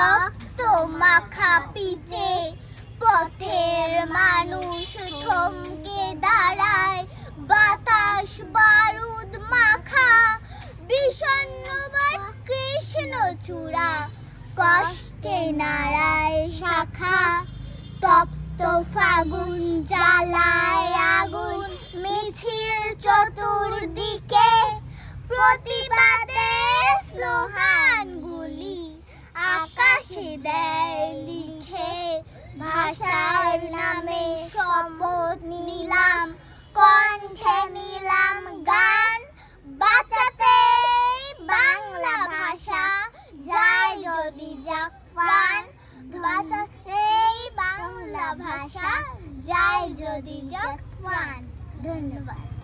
রক্ত মাখা পিচে পথের মানুষ থমকে দাঁড়ায়, বাতাস বারুদ মাখা বিষণ্ণবার কৃষ্ণ চূড়া, কষ্টে নাড়ায় শাখা, তপ্ত ফাগুন জ্বালায় আগুন, মিছিল চতুর্দিকে প্রতিবাদে স্লোহ লিখে ভাষার নামে শপথ নিলাম, কণ্ঠে নিলাম গান, বাঁচাতে বাংলা ভাষা যায় যদি যাক প্রাণ, বাঁচাতে বাংলা ভাষা যায় যদি যাক প্রাণ। ধন্যবাদ।